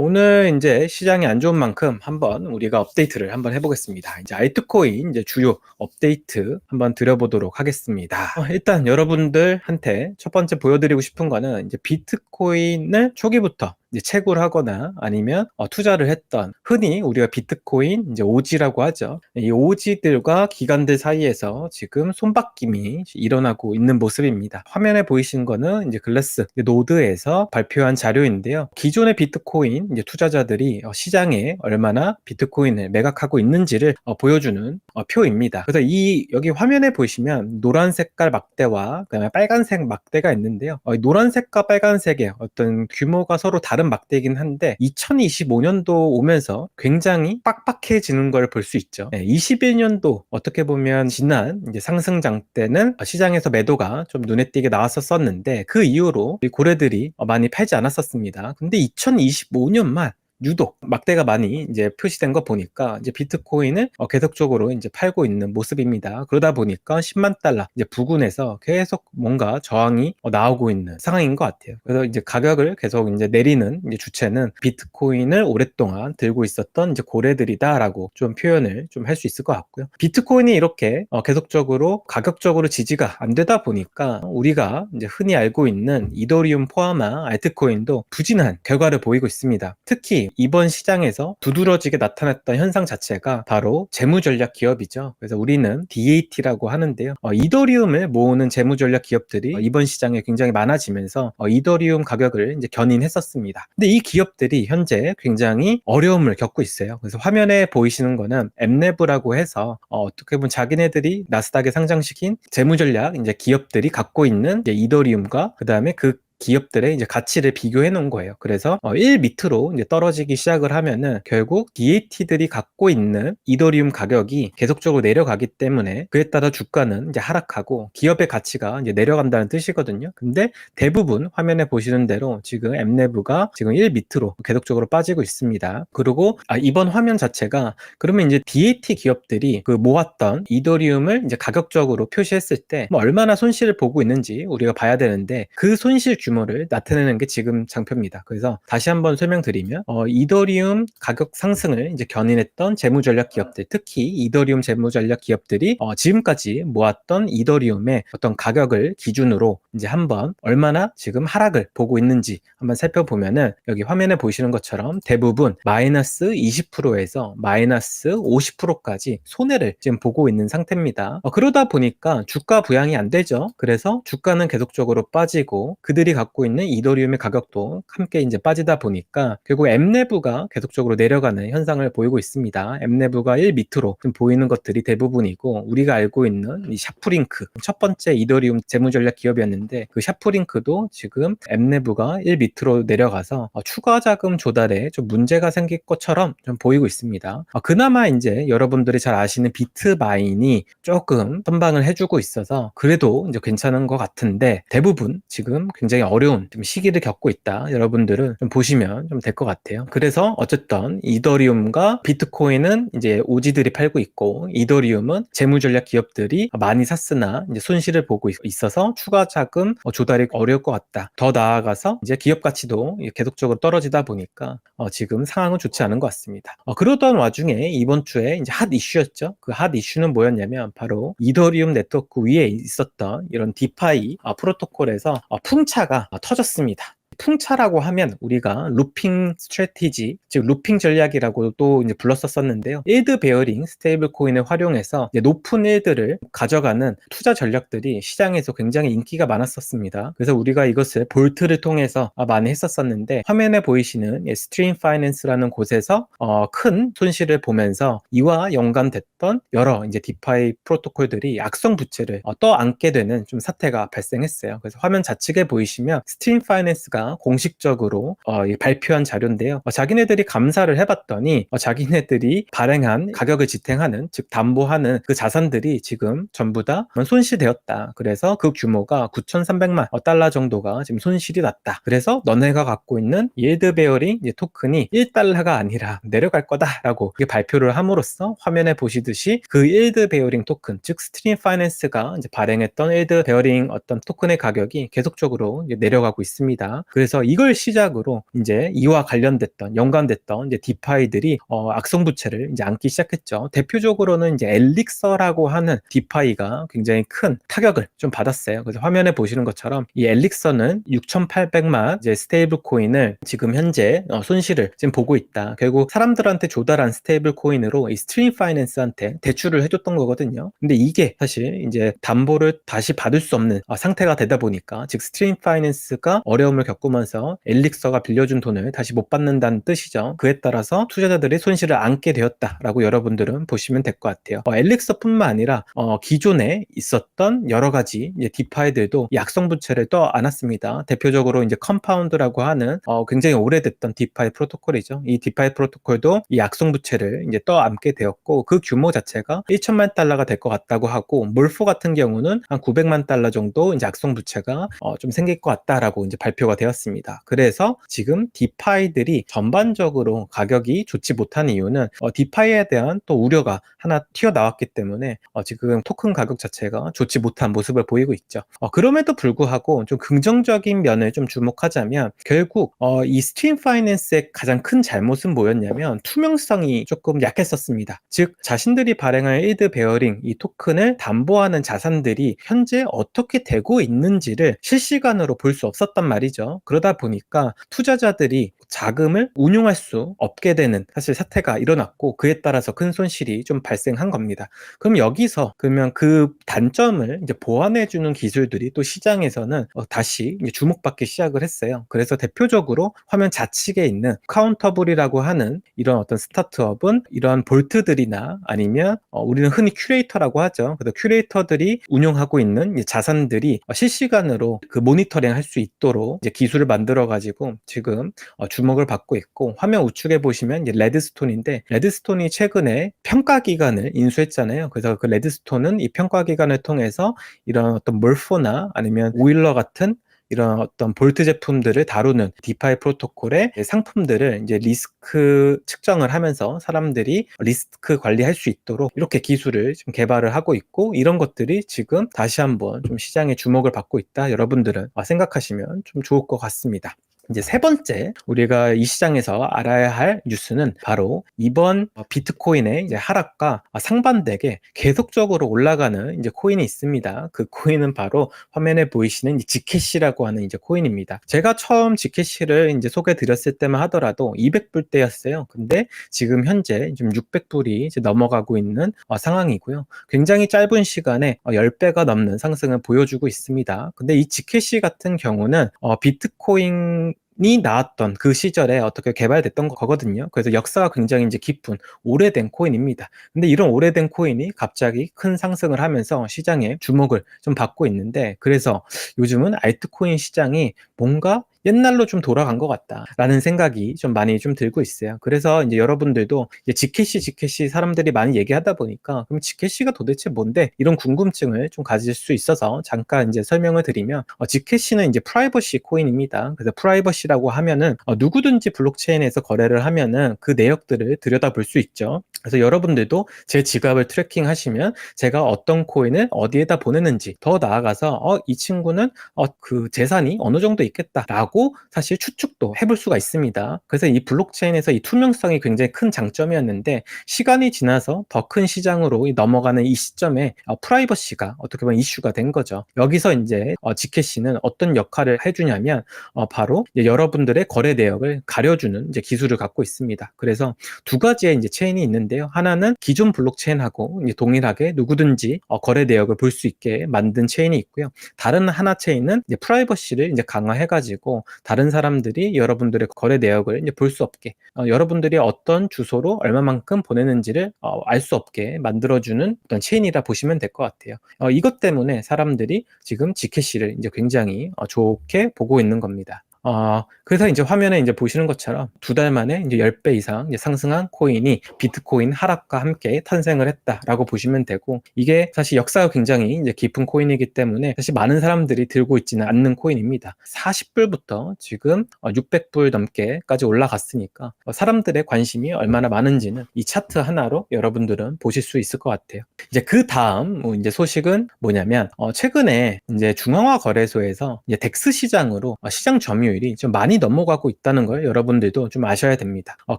오늘 이제 시장이 안 좋은 만큼 한번 우리가 업데이트를 한번 해보겠습니다. 이제 알트코인 이제 주요 업데이트 한번 드려보도록 하겠습니다. 어, 일단 여러분들한테 첫 번째 보여드리고 싶은 거는 이제 비트코인을 초기부터 채굴 하거나 아니면 어, 투자를 했던 흔히 우리가 비트코인 이제 오지라고 하죠. 이 오지들과 기관들 사이에서 지금 손바뀜이 일어나고 있는 모습입니다. 화면에 보이신 거는 이제 글래스 노드에서 발표한 자료인데요. 기존의 비트코인 이제 투자자들이 어, 시장에 얼마나 비트코인을 매각하고 있는지를 어, 보여주는 어, 표입니다. 그래서 이 여기 화면에 보시면 노란 색깔 막대와 그다음에 빨간색 막대가 있는데요. 어, 노란색과 빨간색의 어떤 규모가 서로 다른 다른 막대긴 한데 2025년도 오면서 굉장히 빡빡해지는 걸 볼 수 있죠. 네, 21년도 어떻게 보면 지난 상승장 때는 시장에서 매도가 좀 눈에 띄게 나왔었었는데 그 이후로 고래들이 많이 팔지 않았었습니다. 근데 2025년 말 유독 막대가 많이 이제 표시된 거 보니까 이제 비트코인을 어, 계속적으로 이제 팔고 있는 모습입니다. 그러다 보니까 10만 달러 이제 부근에서 계속 뭔가 저항이 어, 나오고 있는 상황인 것 같아요. 그래서 이제 가격을 계속 이제 내리는 이제 주체는 비트코인을 오랫동안 들고 있었던 이제 고래들이다라고 좀 표현을 좀 할 수 있을 것 같고요. 비트코인이 이렇게 어, 계속적으로 가격적으로 지지가 안 되다 보니까 우리가 이제 흔히 알고 있는 이더리움 포함한 알트코인도 부진한 결과를 보이고 있습니다. 특히 이번 시장에서 두드러지게 나타났던 현상 자체가 바로 재무전략 기업이죠. 그래서 우리는 DAT라고 하는데요. 어, 이더리움을 모으는 재무전략 기업들이 어, 이번 시장에 굉장히 많아지면서 어, 이더리움 가격을 이제 견인했었습니다. 근데 이 기업들이 현재 굉장히 어려움을 겪고 있어요. 그래서 화면에 보이시는 거는 엠네브라고 해서 어, 어떻게 보면 자기네들이 나스닥에 상장시킨 재무전략 이제 기업들이 갖고 있는 이더리움과 그 다음에 그 기업들의 이제 가치를 비교해 놓은 거예요. 그래서 1 어, 밑으로 이제 떨어지기 시작을 하면은 결국 DAT들이 갖고 있는 이더리움 가격이 계속적으로 내려가기 때문에 그에 따라 주가는 이제 하락하고 기업의 가치가 이제 내려간다는 뜻이거든요. 근데 대부분 화면에 보시는 대로 지금 엠네브가 지금 1 밑으로 계속적으로 빠지고 있습니다. 그리고 아, 이번 화면 자체가 그러면 이제 DAT 기업들이 그 모았던 이더리움을 이제 가격적으로 표시했을 때 뭐 얼마나 손실을 보고 있는지 우리가 봐야 되는데 그 손실 규 모를 나타내는 게 지금 장표입니다. 그래서 다시 한번 설명드리면 어, 이더리움 가격 상승을 이제 견인했던 재무 전략 기업들, 특히 이더리움 재무 전략 기업들이 어, 지금까지 모았던 이더리움의 어떤 가격을 기준으로 이제 한번 얼마나 지금 하락을 보고 있는지 한번 살펴보면은 여기 화면에 보시는 것처럼 대부분 마이너스 20%에서 마이너스 50%까지 손해를 지금 보고 있는 상태입니다. 어, 그러다 보니까 주가 부양이 안 되죠. 그래서 주가는 계속적으로 빠지고 그들이 갖고 있는 이더리움의 가격도 함께 이제 빠지다 보니까 결국 엠내부가 계속적으로 내려가는 현상을 보이고 있습니다. 엠내부가 1 밑으로 좀 보이는 것들이 대부분이고 우리가 알고 있는 이 샤프링크 첫 번째 이더리움 재무전략 기업이었는데 그 샤프링크도 지금 엠내부가 1 밑으로 내려가서 어, 추가 자금 조달에 좀 문제가 생길 것처럼 좀 보이고 있습니다. 어, 그나마 이제 여러분들이 잘 아시는 비트바인이 조금 선방을 해주고 있어서 그래도 이제 괜찮은 것 같은데 대부분 지금 굉장히 어려운 시기를 겪고 있다. 여러분들은 좀 보시면 좀 될 것 같아요. 그래서 어쨌든 이더리움과 비트코인은 이제 오지들이 팔고 있고 이더리움은 재무전략 기업들이 많이 샀으나 이제 손실을 보고 있어서 추가 자금 어, 조달이 어려울 것 같다. 더 나아가서 이제 기업 가치도 계속적으로 떨어지다 보니까 어 지금 상황은 좋지 않은 것 같습니다. 어 그러던 와중에 이번 주에 이제 핫 이슈였죠. 그 핫 이슈는 뭐였냐면 바로 이더리움 네트워크 위에 있었던 이런 디파이 어, 프로토콜에서 어, 풍차가 아, 터졌습니다. 풍차라고 하면 우리가 루핑 스트래티지, 즉 루핑 전략이라고 또 이제 불렀었었는데요. 일드 베어링 스테이블 코인을 활용해서 높은 일들을 가져가는 투자 전략들이 시장에서 굉장히 인기가 많았었습니다. 그래서 우리가 이것을 볼트를 통해서 많이 했었었는데 화면에 보이시는 스트림 파이낸스라는 곳에서 어, 큰 손실을 보면서 이와 연관됐던 여러 이제 디파이 프로토콜들이 악성 부채를 어, 떠안게 되는 좀 사태가 발생했어요. 그래서 화면 좌측에 보이시면 스트림 파이낸스가 공식적으로 어, 발표한 자료인데요. 어, 자기네들이 감사를 해봤더니 어, 자기네들이 발행한 가격을 지탱하는 즉 담보하는 그 자산들이 지금 전부 다 손실되었다. 그래서 그 규모가 9,300만 달러 정도가 지금 손실이 났다. 그래서 너네가 갖고 있는 예드 베어링 토큰이 1달러가 아니라 내려갈 거다라고 발표를 함으로써 화면에 보시듯이 그 일드 베어링 토큰 즉 스트림 파이낸스가 발행했던 일드 베어링 어떤 토큰의 가격이 계속적으로 내려가고 있습니다. 그래서 이걸 시작으로 이제 이와 관련됐던 연관됐던 이제 디파이들이 어, 악성 부채를 이제 안기 시작했죠. 대표적으로는 이제 엘릭서라고 하는 디파이가 굉장히 큰 타격을 좀 받았어요. 그래서 화면에 보시는 것처럼 이 엘릭서는 6,800만 이제 스테이블 코인을 지금 현재 어, 손실을 지금 보고 있다. 결국 사람들한테 조달한 스테이블 코인으로 이 스트림 파이낸스한테 대출을 해줬던 거거든요. 근데 이게 사실 이제 담보를 다시 받을 수 없는 어, 상태가 되다 보니까 즉 스트림 파이낸스가 어려움을 겪 으면서 엘릭서가 빌려준 돈을 다시 못 받는다는 뜻이죠. 그에 따라서 투자자들이 손실을 안게 되었다라고 여러분들은 보시면 될 것 같아요. 어, 엘릭서뿐만 아니라 어, 기존에 있었던 여러 가지 디파이들도 약성 부채를 떠 안았습니다. 대표적으로 이제 컴파운드라고 하는 어, 굉장히 오래됐던 디파이 프로토콜이죠. 이 디파이 프로토콜도 이 약성 부채를 이제 떠 안게 되었고 그 규모 자체가 1천만 달러가 될 것 같다고 하고 몰포 같은 경우는 한 900만 달러 정도 이제 악성 부채가 어, 좀 생길 것 같다라고 이제 발표가 되었 습니다. 그래서 지금 디파이들이 전반적으로 가격이 좋지 못한 이유는 어, 디파이에 대한 또 우려가 하나 튀어나왔기 때문에 어, 지금 토큰 가격 자체가 좋지 못한 모습을 보이고 있죠. 어, 그럼에도 불구하고 좀 긍정적인 면을 좀 주목하자면 결국 어, 이 스트림 파이낸스의 가장 큰 잘못은 뭐였냐면 투명성이 조금 약했었습니다. 즉 자신들이 발행할 일드 베어링 이 토큰을 담보하는 자산들이 현재 어떻게 되고 있는지를 실시간으로 볼 수 없었단 말이죠. 그러다 보니까 투자자들이 자금을 운용할 수 없게 되는 사실 사태가 일어났고 그에 따라서 큰 손실이 좀 발생한 겁니다. 그럼 여기서 그러면 그 단점을 이제 보완해 주는 기술들이 또 시장에서는 어, 다시 주목받기 시작을 했어요. 그래서 대표적으로 화면 좌측에 있는 카운터블이라고 하는 이런 어떤 스타트업은 이런 볼트들이나 아니면 어, 우리는 흔히 큐레이터라고 하죠. 그래서 큐레이터들이 운용하고 있는 이 자산들이 어, 실시간으로 그 모니터링 할 수 있도록 이제 기술 을 만들어 가지고 지금 어, 주목을 받고 있고 화면 우측에 보시면 레드스톤인데 레드스톤이 최근에 평가 기관을 인수했잖아요. 그래서 그 레드스톤은 이 평가 기관을 통해서 이런 어떤 몰포나 아니면 오일러 같은 이런 어떤 볼트 제품들을 다루는 디파이 프로토콜의 상품들을 이제 리스크 측정을 하면서 사람들이 리스크 관리할 수 있도록 이렇게 기술을 지금 개발을 하고 있고 이런 것들이 지금 다시 한번 좀 시장의 주목을 받고 있다. 여러분들은 생각하시면 좀 좋을 것 같습니다. 이제 세 번째 우리가 이 시장에서 알아야 할 뉴스는 바로 이번 비트코인의 이제 하락과 상반되게 계속적으로 올라가는 이제 코인이 있습니다. 그 코인은 바로 화면에 보이시는 지캐시라고 하는 이제 코인입니다. 제가 처음 지캐시를 이제 소개 드렸을 때만 하더라도 200불 대였어요. 근데 지금 현재 좀 600불이 이제 넘어가고 있는 어, 상황이고요. 굉장히 짧은 시간에 어, 10배가 넘는 상승을 보여주고 있습니다. 근데 이 지캐시 같은 경우는 어, 비트코인 이 나왔던 그 시절에 어떻게 개발됐던 거거든요. 그래서 역사가 굉장히 이제 깊은 오래된 코인입니다. 근데 이런 오래된 코인이 갑자기 큰 상승을 하면서 시장에 주목을 좀 받고 있는데 그래서 요즘은 알트코인 시장이 뭔가 옛날로 좀 돌아간 것 같다라는 생각이 좀 많이 좀 들고 있어요. 그래서 이제 여러분들도 이제 지캐시 지캐시 사람들이 많이 얘기하다 보니까 그럼 지캐시가 도대체 뭔데 이런 궁금증을 좀 가질 수 있어서 잠깐 이제 설명을 드리면 어, 지캐시는 이제 프라이버시 코인입니다. 그래서 프라이버시라고 하면은 어, 누구든지 블록체인에서 거래를 하면은 그 내역들을 들여다볼 수 있죠. 그래서 여러분들도 제 지갑을 트래킹 하시면 제가 어떤 코인을 어디에다 보내는지 더 나아가서 어, 이 친구는 어, 그 재산이 어느 정도 있겠다라고 사실 추측도 해볼 수가 있습니다. 그래서 이 블록체인에서 이 투명성이 굉장히 큰 장점이었는데 시간이 지나서 더 큰 시장으로 넘어가는 이 시점에 어, 프라이버시가 어떻게 보면 이슈가 된 거죠. 여기서 이제 어, 지켓시는 어떤 역할을 해주냐면 어, 바로 여러분들의 거래 내역을 가려주는 이제 기술을 갖고 있습니다. 그래서 두 가지의 이제 체인이 있는데 요. 하나는 기존 블록체인하고 동일하게 누구든지 어, 거래 내역을 볼 수 있게 만든 체인이 있고요. 다른 하나 체인은 이제 프라이버시를 이제 강화해가지고 다른 사람들이 여러분들의 거래 내역을 이제 볼 수 없게 어, 여러분들이 어떤 주소로 얼마만큼 보내는지를 어, 알수 없게 만들어주는 어떤 체인이라 보시면 될 것 같아요. 어, 이것 때문에 사람들이 지금 지캐시를 이제 굉장히 어, 좋게 보고 있는 겁니다. 어, 그래서 이제 화면에 이제 보시는 것처럼 두 달 만에 이제 10배 이상 이제 상승한 코인이 비트코인 하락과 함께 탄생을 했다라고 보시면 되고 이게 사실 역사가 굉장히 이제 깊은 코인이기 때문에 사실 많은 사람들이 들고 있지는 않는 코인입니다. 40불부터 지금 600불 어, 넘게까지 올라갔으니까 어, 사람들의 관심이 얼마나 많은지는 이 차트 하나로 여러분들은 보실 수 있을 것 같아요. 이제 그 다음 뭐 이제 소식은 뭐냐면 어 최근에 이제 중앙화 거래소에서 이제 덱스 시장으로 시장 점유 점유율이 좀 많이 넘어가고 있다는 걸 여러분들도 좀 아셔야 됩니다. 어,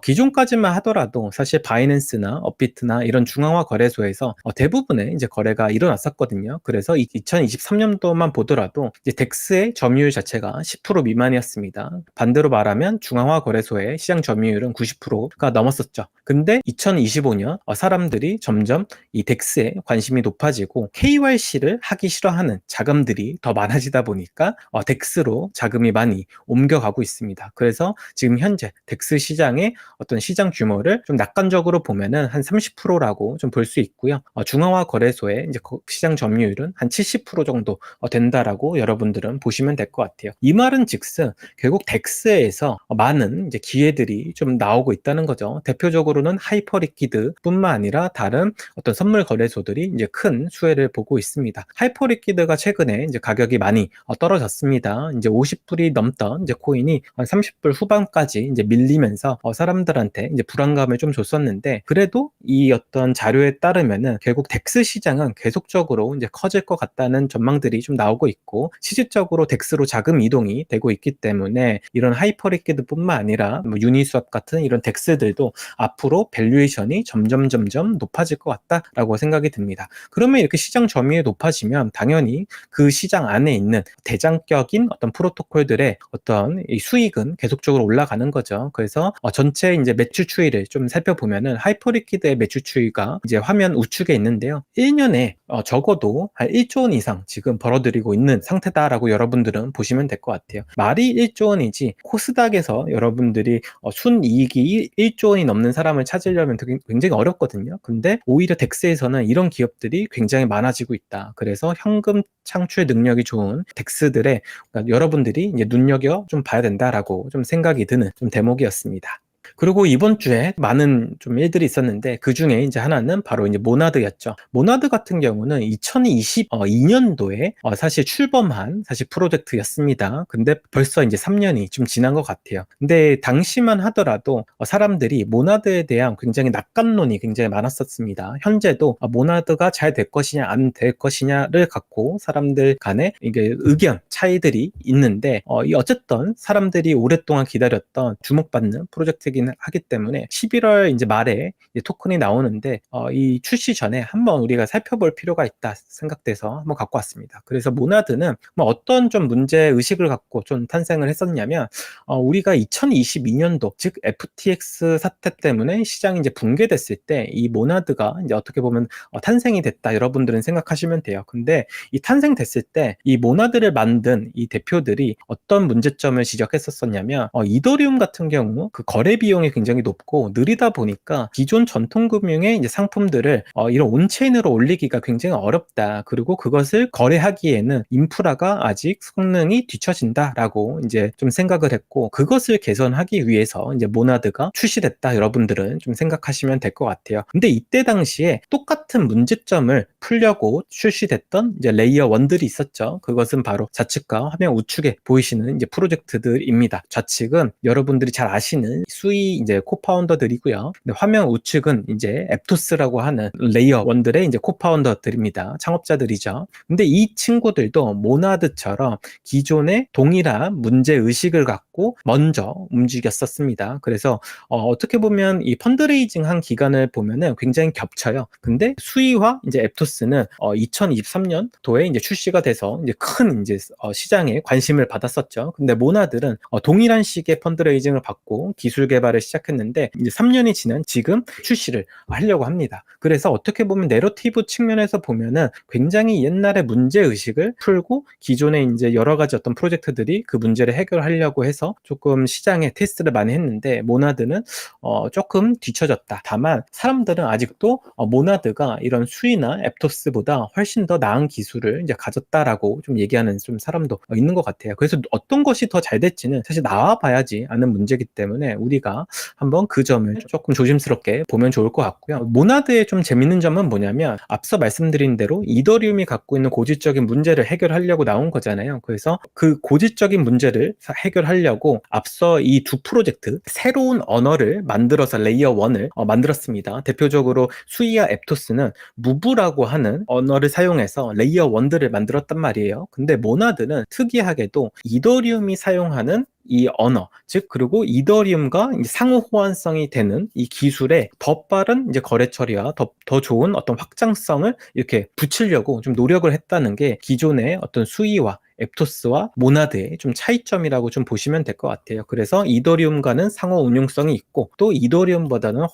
기존까지만 하더라도 사실 바이낸스나 업비트나 이런 중앙화 거래소에서 어, 대부분의 이제 거래가 일어났었거든요. 그래서 2023년도만 보더라도 이제 덱스의 점유율 자체가 10% 미만이었습니다. 반대로 말하면 중앙화 거래소의 시장 점유율은 90%가 넘었었죠. 근데 2025년 어, 사람들이 점점 이 덱스에 관심이 높아지고 KYC를 하기 싫어하는 자금들이 더 많아지다 보니까 어, 덱스로 자금이 많이 옮겨가고 있습니다. 그래서 지금 현재 덱스 시장의 어떤 시장 규모를 좀 낙관적으로 보면은 한 30%라고 좀 볼 수 있고요. 어, 중앙화 거래소의 이제 거- 시장 점유율은 한 70% 정도 어, 된다라고 여러분들은 보시면 될 것 같아요. 이 말은 즉슨 결국 덱스에서 많은 이제 기회들이 좀 나오고 있다는 거죠. 대표적으로는 하이퍼리퀴드뿐만 아니라 다른 어떤 선물 거래소들이 이제 큰 수혜를 보고 있습니다. 하이퍼리퀴드가 최근에 이제 가격이 많이 어, 떨어졌습니다. 이제 50불이 넘던 이제 코인이 한 30불 후반까지 이제 밀리면서 어, 사람들한테 이제 불안감을 좀 줬었는데 그래도 이 어떤 자료에 따르면은 결국 덱스 시장은 계속적으로 이제 커질 것 같다는 전망들이 좀 나오고 있고 실질적으로 덱스로 자금 이동이 되고 있기 때문에 이런 하이퍼리퀴드뿐만 아니라 뭐 유니스왑 같은 이런 덱스들도 앞으로 밸류에이션이 점점 점점 높아질 것 같다라고 생각이 듭니다. 그러면 이렇게 시장 점유율이 높아지면 당연히 그 시장 안에 있는 대장격인 어떤 프로토콜들의 어떤 이 수익은 계속적으로 올라가는 거죠. 그래서 어, 전체 이제 매출 추이를 좀 살펴보면은 하이퍼리퀴드의 매출 추이가 이제 화면 우측에 있는데요. 1년에 어, 적어도 한 1조 원 이상 지금 벌어들이고 있는 상태다라고 여러분들은 보시면 될 것 같아요. 말이 1조 원이지 코스닥에서 여러분들이 어, 순이익이 1조 원이 넘는 사람을 찾으려면 되게 굉장히 어렵거든요. 근데 오히려 덱스에서는 이런 기업들이 굉장히 많아지고 있다. 그래서 현금 창출 능력이 좋은 덱스들의 그러니까 여러분들이 이제 눈여겨 좀 봐야 된다라고 좀 생각이 드는 좀 대목이었습니다. 그리고 이번 주에 많은 좀 일들이 있었는데 그 중에 이제 하나는 바로 이제 모나드였죠. 모나드 같은 경우는 2022년도에 어, 사실 출범한 사실 프로젝트였습니다. 근데 벌써 이제 3년이 좀 지난 것 같아요. 근데 당시만 하더라도 어, 사람들이 모나드에 대한 굉장히 낙관론이 굉장히 많았었습니다. 현재도 어, 모나드가 잘 될 것이냐 안 될 것이냐를 갖고 사람들 간에 이게 의견 차이들이 있는데 어, 이 어쨌든 사람들이 오랫동안 기다렸던 주목받는 프로젝트이긴 하기 때문에 11월 이제 말에 이제 토큰이 나오는데 어, 이 출시 전에 한번 우리가 살펴볼 필요가 있다 생각돼서 한번 갖고 왔습니다. 그래서 모나드는 뭐 어떤 좀 문제 의식을 갖고 좀 탄생을 했었냐면 어, 우리가 2022년도 즉 FTX 사태 때문에 시장이 이제 붕괴됐을 때 이 모나드가 이제 어떻게 보면 어, 탄생이 됐다 여러분들은 생각하시면 돼요. 근데 이 탄생됐을 때 이 모나드를 만든 이 대표들이 어떤 문제점을 지적했었었냐면 어, 이더리움 같은 경우 그 거래 비용 이 굉장히 높고 느리다 보니까 기존 전통 금융의 이제 상품들을 어, 이런 온체인으로 올리기가 굉장히 어렵다. 그리고 그것을 거래하기에는 인프라가 아직 성능이 뒤처진다라고 이제 좀 생각을 했고 그것을 개선하기 위해서 이제 모나드가 출시됐다. 여러분들은 좀 생각하시면 될 것 같아요. 근데 이때 당시에 똑같은 문제점을 풀려고 출시됐던 이제 레이어 원들이 있었죠. 그것은 바로 좌측과 화면 우측에 보이시는 이제 프로젝트들입니다. 좌측은 여러분들이 잘 아시는 수위 이제 코파운더들이고요. 화면 우측은 이제 앱토스라고 하는 레이어 원들의 이제 코파운더들입니다. 창업자들이죠. 근데 이 친구들도 모나드처럼 기존의 동일한 문제 의식을 갖고 먼저 움직였었습니다. 그래서 어, 떻게 보면 이 펀드레이징 한 기간을 보면은 굉장히 겹쳐요. 근데 수위와 이제 앱토스 는 어, 2023년도에 이제 출시가 돼서 이제 큰 이제 어, 시장에 관심을 받았었죠. 근데 모나들은 어, 동일한 시기에 펀드레이징을 받고 기술 개발을 시작했는데 이제 3년이 지난 지금 출시를 하려고 합니다. 그래서 어떻게 보면 내러티브 측면에서 보면은 굉장히 옛날의 문제 의식을 풀고 기존에 이제 여러 가지 어떤 프로젝트들이 그 문제를 해결하려고 해서 조금 시장에 테스트를 많이 했는데 모나드는 어, 조금 뒤처졌다. 다만 사람들은 아직도 어, 모나드가 이런 수이나 앱 토스보다 훨씬 더 나은 기술을 이제 가졌다라고 좀 얘기하는 좀 사람도 어, 있는 것 같아요. 그래서 어떤 것이 더잘 될지는 사실 나와 봐야지 아는 문제이기 때문에 우리가 한번 그 점을 조금 조심스럽게 보면 좋을 것 같고요. 모나드의 좀 재밌는 점은 뭐냐면 앞서 말씀드린 대로 이더리움이 갖고 있는 고질적인 문제를 해결하려고 나온 거잖아요. 그래서 그 고질적인 문제를 사- 해결하려고 앞서 이 두 프로젝트 새로운 언어를 만들어서 레이어 1을 어, 만들었습니다. 대표적으로 수이와 앱토스는 무브라고 하는 언어를 사용해서 레이어 1들을 만들었단 말이에요. 근데 모나드는 특이하게도 이더리움이 사용하는 이 언어, 즉 그리고 이더리움과 상호 호환성이 되는 이 기술에 더 빠른 이제 거래 처리와 더, 더 좋은 어떤 확장성을 이렇게 붙이려고 좀 노력을 했다는 게 기존의 어떤 수위와 앱토스와 모나드의 좀 차이점이라고 좀 보시면 될 것 같아요. 그래서 이더리움과는 상호 운용성이 있고 또 이더리움보다는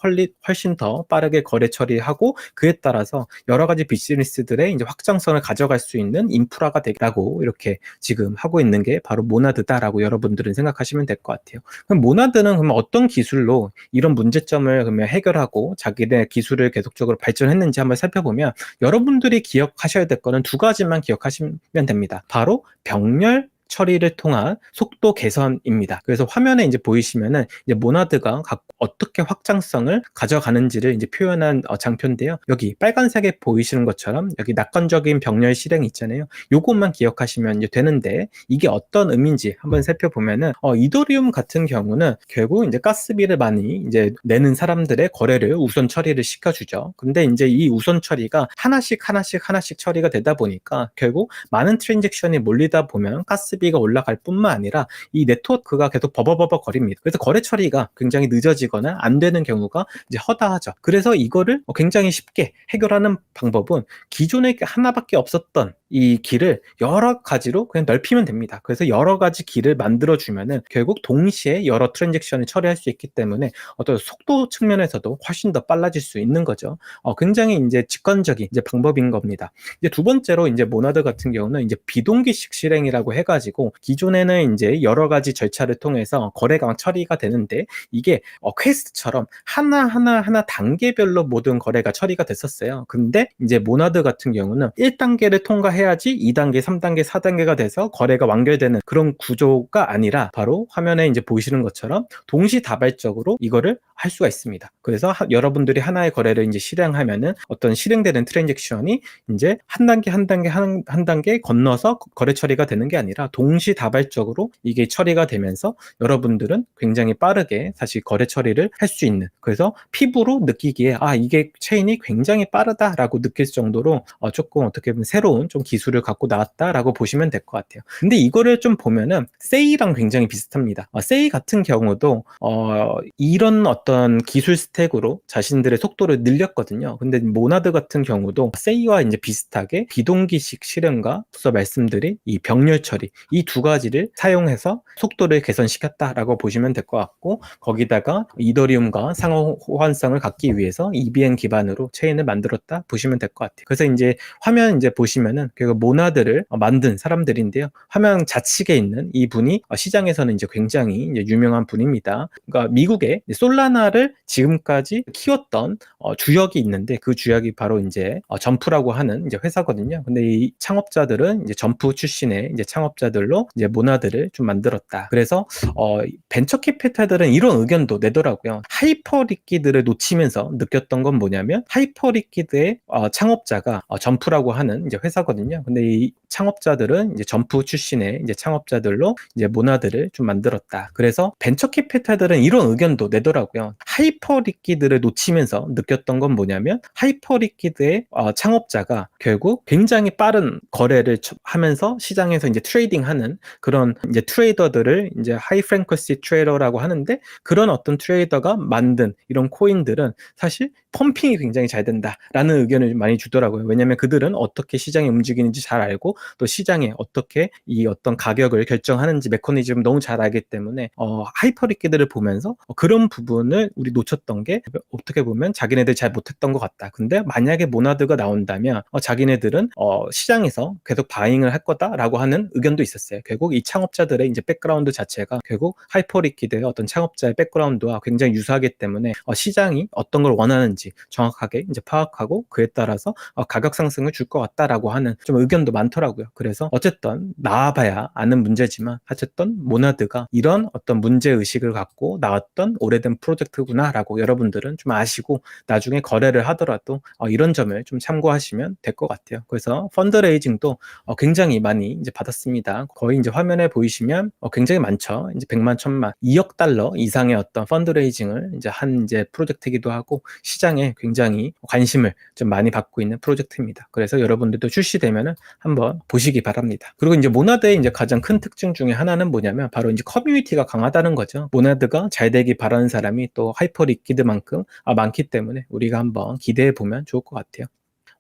훨씬 더 빠르게 거래 처리하고 그에 따라서 여러 가지 비즈니스들의 이제 확장성을 가져갈 수 있는 인프라가 되라고 이렇게 지금 하고 있는 게 바로 모나드다라고 여러분들은 생각하시면 될 것 같아요. 그럼 모나드는 그럼 어떤 기술로 이런 문제점을 그러면 해결하고 자기네 기술을 계속적으로 발전했는지 한번 살펴보면 여러분들이 기억하셔야 될 거는 두 가지만 기억하시면 됩니다. 바로 병렬 처리를 통한 속도 개선입니다. 그래서 화면에 이제 보이시면은 이제 모나드가 각 어떻게 확장성을 가져가는지를 이제 표현한 어, 장표인데요. 여기 빨간색에 보이시는 것처럼 여기 낙관적인 병렬 실행이 있잖아요. 요것만 기억하시면 이제 되는데 이게 어떤 의미인지 한번 살펴보면은 어, 이더리움 같은 경우는 결국 이제 가스비를 많이 이제 내는 사람들의 거래를 우선 처리를 시켜주죠. 근데 이제 이 우선 처리가 하나씩 하나씩 하나씩 처리가 되다 보니까 결국 많은 트랜잭션이 몰리다 보면 가스 비가 올라갈 뿐만 아니라 이 네트워크가 계속 버버버버 거립니다. 그래서 거래 처리가 굉장히 늦어지거나 안 되는 경우가 이제 허다하죠. 그래서 이거를 굉장히 쉽게 해결하는 방법은 기존에 하나밖에 없었던 이 길을 여러 가지로 그냥 넓히면 됩니다. 그래서 여러 가지 길을 만들어 주면은 결국 동시에 여러 트랜잭션을 처리할 수 있기 때문에 어떤 속도 측면에서도 훨씬 더 빨라질 수 있는 거죠. 어, 굉장히 이제 직관적인 이제 방법인 겁니다. 이제 두 번째로 이제 모나드 같은 경우는 이제 비동기식 실행이라고 해가지고 기존에는 이제 여러 가지 절차를 통해서 거래가 처리가 되는데 이게 어, 퀘스트처럼 하나 하나 하나 단계별로 모든 거래가 처리가 됐었어요. 근데 이제 모나드 같은 경우는 1단계를 통과 해야지 2단계, 3단계, 4단계가 돼서 거래가 완결되는 그런 구조가 아니라 바로 화면에 이제 보시는 것처럼 동시다발적으로 이거를 할 수가 있습니다. 그래서 하, 여러분들이 하나의 거래를 이제 실행하면은 어떤 실행되는 트랜잭션이 이제 한 단계 한 단계 한, 한 단계 건너서 거래 처리가 되는 게 아니라 동시다발적으로 이게 처리가 되면서 여러분들은 굉장히 빠르게 사실 거래 처리를 할 수 있는 그래서 피부로 느끼기에 아 이게 체인이 굉장히 빠르다라고 느낄 정도로 어, 조금 어떻게 보면 새로운 좀 기술을 갖고 나왔다라고 보시면 될 것 같아요. 근데 이거를 좀 보면은 세이랑 굉장히 비슷합니다. 어, 세이 같은 경우도 어, 이런 어떤 기술 스택으로 자신들의 속도를 늘렸거든요. 근데 모나드 같은 경우도 세이와 이제 비슷하게 비동기식 실행과 앞서 말씀드린 이 병렬 처리 이 두 가지를 사용해서 속도를 개선시켰다라고 보시면 될 것 같고 거기다가 이더리움과 상호 호환성을 갖기 위해서 EVM 기반으로 체인을 만들었다 보시면 될 것 같아요. 그래서 이제 화면 이제 보시면은 그 모나드를 만든 사람들인데요. 화면 좌측에 있는 이 분이 시장에서는 이제 굉장히 이제 유명한 분입니다. 그러니까 미국의 솔라나를 지금까지 키웠던 어, 주역이 있는데 그 주역이 바로 이제 어, 점프라고 하는 이제 회사거든요. 근데 이 창업자들은 이제 점프 출신의 이제 창업자들 로 이제 모나드를 좀 만들었다. 그래서 어, 벤처 캐피탈들은 이런 의견도 내더라고요. 하이퍼 리퀴드를 놓치면서 느꼈던 건 뭐냐면 하이퍼 리퀴드의 어, 창업자가 어, 점프라고 하는 이제 회사거든요. 근데 이 창업자들은 이제 점프 출신의 이제 창업자들로 이제 모나드를 좀 만들었다. 그래서 벤처 캐피탈들은 이런 의견도 내더라고요. 하이퍼 리퀴드를 놓치면서 느꼈던 건 뭐냐면 하이퍼 리퀴드의 어, 창업자가 결국 굉장히 빠른 거래를 하면서 시장에서 이제 트레이딩 하는 그런 이제 트레이더들을 이제 하이 프랭커시 트레이더라고 하는데 그런 어떤 트레이더가 만든 이런 코인들은 사실 펌핑이 굉장히 잘 된다라는 의견을 많이 주더라고요. 왜냐하면 그들은 어떻게 시장이 움직이는지 잘 알고 또 시장에 어떻게 이 어떤 가격을 결정하는지 메커니즘을 너무 잘 알기 때문에 어, 하이퍼리퀴드를 보면서 어, 그런 부분을 우리 놓쳤던 게 어떻게 보면 자기네들 잘 못했던 것 같다. 근데 만약에 모나드가 나온다면 어, 자기네들은 어, 시장에서 계속 바잉을 할 거다라고 하는 의견도 있었어요. 결국 이 창업자들의 이제 백그라운드 자체가 결국 하이퍼리퀴드의 어떤 창업자의 백그라운드와 굉장히 유사하기 때문에 어, 시장이 어떤 걸 원하는지 정확하게 이제 파악하고 그에 따라서 어, 가격 상승을 줄 것 같다라고 하는 좀 의견도 많더라고요. 그래서 어쨌든 나와봐야 아는 문제지만 어쨌든 모나드가 이런 어떤 문제 의식을 갖고 나왔던 오래된 프로젝트구나라고 여러분들은 좀 아시고 나중에 거래를 하더라도 어, 이런 점을 좀 참고하시면 될 것 같아요. 그래서 펀드레이징도 어, 굉장히 많이 이제 받았습니다. 거의 이제 화면에 보이시면 어, 굉장히 많죠. 이제 100만, 1000만, 2억 달러 이상의 어떤 펀드레이징을 이제 한 이제 프로젝트이기도 하고 시장에 굉장히 관심을 좀 많이 받고 있는 프로젝트입니다. 그래서 여러분들도 출시되면은 한번 보시기 바랍니다. 그리고 이제 모나드의 이제 가장 큰 특징 중에 하나는 뭐냐면 바로 이제 커뮤니티가 강하다는 거죠. 모나드가 잘 되기 바라는 사람이 또 하이퍼 리퀴드만큼 아, 많기 때문에 우리가 한번 기대해 보면 좋을 것 같아요.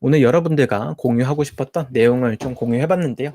오늘 여러분들과 공유하고 싶었던 내용을 좀 공유해 봤는데요.